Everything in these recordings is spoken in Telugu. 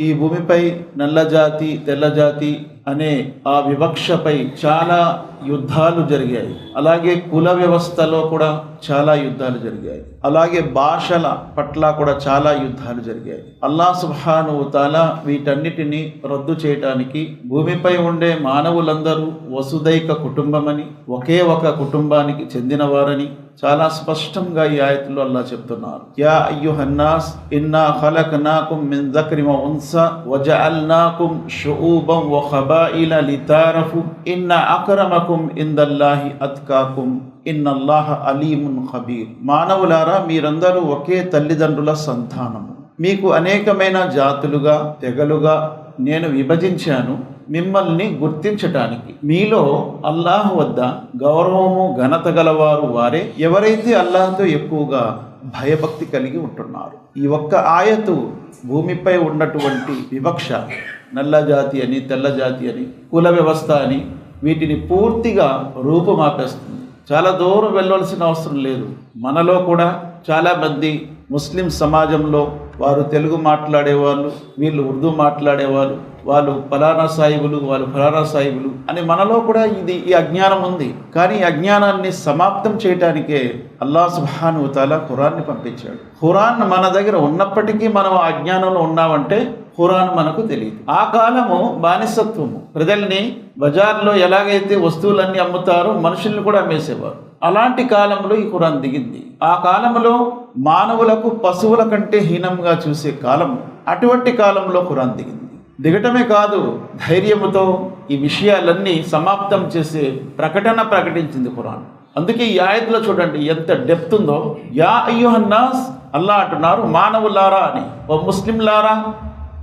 ఈ భూమిపై నల్ల జాతి తెల్ల జాతి అనే ఆ వివక్షపై చాలా యుద్ధాలు జరిగాయి. అలాగే కుల వ్యవస్థలో కూడా చాలా యుద్ధాలు జరిగాయి. అలాగే భాషల పట్ల కూడా చాలా యుద్ధాలు జరిగాయి. అల్లా సుబ్హాను తాలా వీటన్నిటిని రద్దు చేయటానికి భూమిపై ఉండే మానవులందరూ వసుదైక కుటుంబమని ఒకే ఒక కుటుంబానికి చెందినవారని చాలా స్పష్టంగా ఈ ఆయతులు అల్లా చెప్తున్నారు. యా అయ్యుహన్నాస్ ఇన్నా ఖలక్నాకుం మిన్ దక్రి వ అల్ వజఅల్నాకుం షూబం వ ఖబాయిల లితారఫు عند الله ఇందల్లాహి అత్కాకుం ఇన్నల్లాహ అలీమున్ ఖబీర్ మానవులారా మీరందరూ ఒకే తల్లిదండ్రుల సంతానము. మీకు అనేకమైన జాతులుగా తెగలుగా నేను విభజించాను మిమ్మల్ని గుర్తించటానికి. మీలో అల్లాహ్ వద్ద గౌరవము ఘనత గలవారు వారే. ఎవరైతే అల్లాహ్తో ఎక్కువగా భయభక్తి కలిగి ఉంటున్నారు. ఈ ఒక్క ఆయతు భూమిపై ఉన్నటువంటి వివక్ష నల్ల జాతి అని తెల్ల జాతి అని కుల వ్యవస్థ అని వీటిని పూర్తిగా రూపుమాపేస్తుంది. చాలా దూరం వెళ్ళవలసిన అవసరం లేదు. మనలో కూడా చాలామంది ముస్లిం సమాజంలో వారు తెలుగు మాట్లాడేవాళ్ళు వీళ్ళు ఉర్దూ మాట్లాడేవాళ్ళు వాళ్ళు ఫలానా సాయిబులు వాళ్ళు ఫలానా సాయిబులు అని మనలో కూడా ఇది ఈ అజ్ఞానం ఉంది. కానీ ఈ అజ్ఞానాన్ని సమాప్తం చేయటానికే అల్లా సుబ్హాను తాలా ఖురాన్ని పంపించాడు. ఖురాన్ మన దగ్గర ఉన్నప్పటికీ మనం ఆ అజ్ఞానంలో ఉన్నామంటే ఖురాన్ మనకు తెలియదు ఆ కాలము బానిసత్వము. ప్రజల్ని బజార్లో ఎలాగైతే వస్తువులన్నీ అమ్ముతారో మనుషుల్ని కూడా అమ్మేసేవారు. అలాంటి కాలంలో ఈ ఖురాన్ దిగింది. ఆ కాలంలో మానవులకు పశువుల కంటే హీనంగా చూసే కాలం అటువంటి కాలంలో ఖురాన్ దిగింది. దిగటమే కాదు ధైర్యముతో ఈ విషయాలన్నీ సమాప్తం చేసే ప్రకటన ప్రకటించింది ఖురాన్. అందుకే ఈ ఆయతలో చూడండి ఎంత డెప్త్ ఉందో. యా అయ్యుహన్నాస్ అల్లా అంటున్నారు మానవులారా అని. ఓ ముస్లింలారా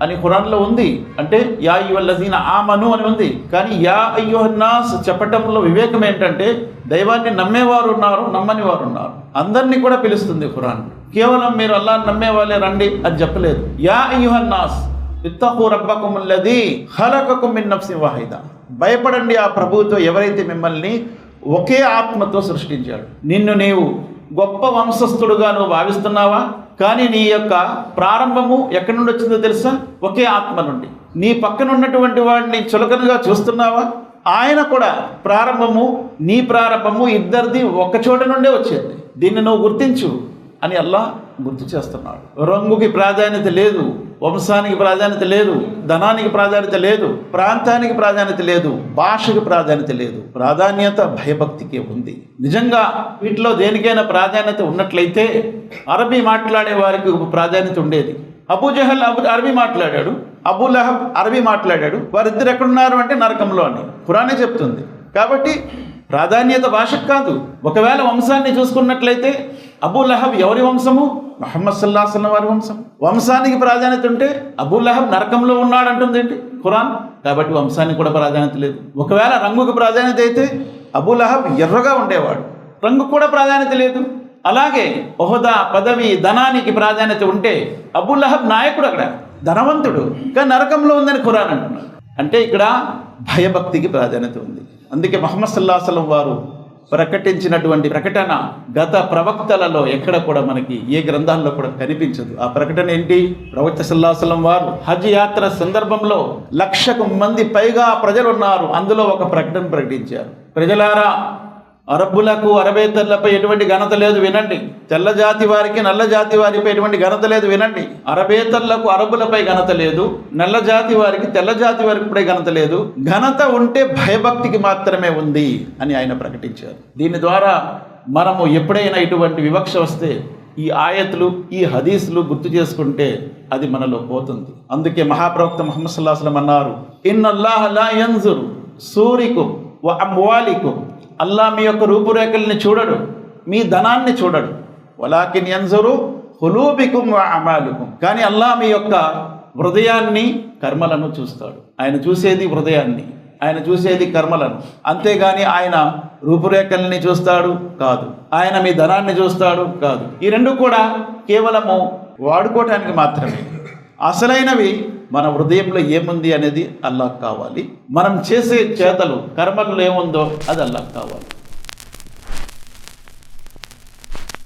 అని ఖురాన్లో ఉంది. అంటే యా అయ్యువల్లజీన ఆమను అని ఉంది. కానీ యా అయ్యోహన్నాస్ చెప్పటంలో వివేకం ఏంటంటే దైవాన్ని నమ్మేవారు ఉన్నారు నమ్మని వారు ఉన్నారు. అందరినీ కూడా పిలుస్తుంది ఖురాన్. కేవలం మీరు అల్లా నమ్మే వాళ్ళే రండి అని చెప్పలేదు. యా అయ్యుహన్నాస్ ఇత్తకు రబ్బకుముల్లది హలకకు మిన్నం నఫ్సి వాహిద. భయపడండి ఆ ప్రభువుతో ఎవరైతే మిమ్మల్ని ఒకే ఆత్మతో సృష్టించాడు. నిన్ను నీవు గొప్ప వంశస్థుడుగా నువ్వు భావిస్తున్నావా? కానీ నీ యొక్క ప్రారంభము ఎక్కడి నుండి వచ్చిందో తెలుసా? ఒకే ఆత్మ నుండి. నీ పక్కన ఉన్నటువంటి వాడిని చులకనగా చూస్తున్నావా? ఆయన కూడా ప్రారంభము నీ ప్రారంభము ఇద్దరిది ఒక చోట నుండే వచ్చింది. దీన్ని నువ్వు గుర్తించు అని అల్లా గుర్తు చేస్తున్నాడు. రంగుకి ప్రాధాన్యత లేదు. వంశానికి ప్రాధాన్యత లేదు ధనానికి ప్రాధాన్యత లేదు ప్రాంతానికి ప్రాధాన్యత లేదు భాషకి ప్రాధాన్యత లేదు. ప్రాధాన్యత భయభక్తికే ఉంది. నిజంగా వీటిలో దేనికైనా ప్రాధాన్యత ఉన్నట్లయితే అరబీ మాట్లాడే వారికి ప్రాధాన్యత ఉండేది. అబూ జహల్ అబు అరబీ మాట్లాడాడు అబూ లహబ్ అరబీ మాట్లాడాడు వారిద్దరు ఎక్కడున్నారు అంటే నరకంలో అని. పురాణే చెప్తుంది. కాబట్టి ప్రాధాన్యత భాషకు కాదు. ఒకవేళ వంశాన్ని చూసుకున్నట్లయితే అబూ లహబ్ ఎవరి వంశము? మహమ్మద్ సల్లాహం వారి వంశం. వంశానికి ప్రాధాన్యత ఉంటే అబుల్లహబ్ నరకంలో ఉన్నాడు అంటుంది ఏంటి? ఖురాన్. కాబట్టి వంశానికి కూడా ప్రాధాన్యత లేదు. ఒకవేళ రంగుకు ప్రాధాన్యత అయితే అబులహబ్ ఎర్రగా ఉండేవాడు. రంగు కూడా ప్రాధాన్యత లేదు. అలాగే ఒహదా పదవి ధనానికి ప్రాధాన్యత ఉంటే అబుల్లహబ్ నాయకుడు అక్కడ. ధనవంతుడు. కానీ నరకంలో ఉందని ఖురాన్ అంటున్నాడు. అంటే ఇక్కడ భయభక్తికి ప్రాధాన్యత ఉంది. అందుకే మహమ్మద్ సల్లాహం వారు ప్రకటించినటువంటి ప్రకటన గత ప్రవక్తలలో ఎక్కడ కూడా మనకి ఏ గ్రంథాల్లో కూడా కనిపించదు. ఆ ప్రకటన ఏంటి? ప్రవక్త సల్లాహం వారు హజ్ యాత్ర సందర్భంలో లక్షకు మంది పైగా ప్రజలు ఉన్నారు అందులో ఒక ప్రకటన ప్రకటించారు. ప్రజలారా అరబ్బులకు అరబేతర్లపై ఎటువంటి ఘనత లేదు వినండి. తెల్ల జాతి వారికి నల్ల జాతి వారిపై ఎటువంటి ఘనత లేదు వినండి. అరబేతర్లకు అరబ్బులపై ఘనత లేదు. నల్ల జాతి వారికి తెల్ల జాతి వారికి ఘనత లేదు. ఘనత ఉంటే భయభక్తికి మాత్రమే ఉంది అని ఆయన ప్రకటించారు. దీని ద్వారా మనము ఎప్పుడైనా ఇటువంటి వివక్ష వస్తే ఈ ఆయతులు ఈ హదీసులు గుర్తు చేసుకుంటే అది మనలో పోతుంది. అందుకే మహాప్రవక్త మహమ్మద్ సల్లాహం అన్నారు ఇన్నల్లాహ లా యంజురు సూరికుం వ అల్లా మీ యొక్క రూపురేఖల్ని చూడడు మీ ధనాన్ని చూడడు. వలాకిన్ ఎంజరు హులూబికుం అమాలుకుం. కానీ అల్లా మీ యొక్క హృదయాన్ని కర్మలను చూస్తాడు. ఆయన చూసేది హృదయాన్ని ఆయన చూసేది కర్మలను. అంతేగాని ఆయన రూపురేఖల్ని చూస్తాడు కాదు. ఆయన మీ ధనాన్ని చూస్తాడు కాదు. ఈ రెండు కూడా కేవలము వాడుకోవటానికి మాత్రమే. అసలైనవి మన హృదయంలో ఏముంది అనేది అల్లాహ్ కావాలి. మనం చేసే చేతలు కర్మల్లో ఏముందో అది అల్లాహ్ కావాలి.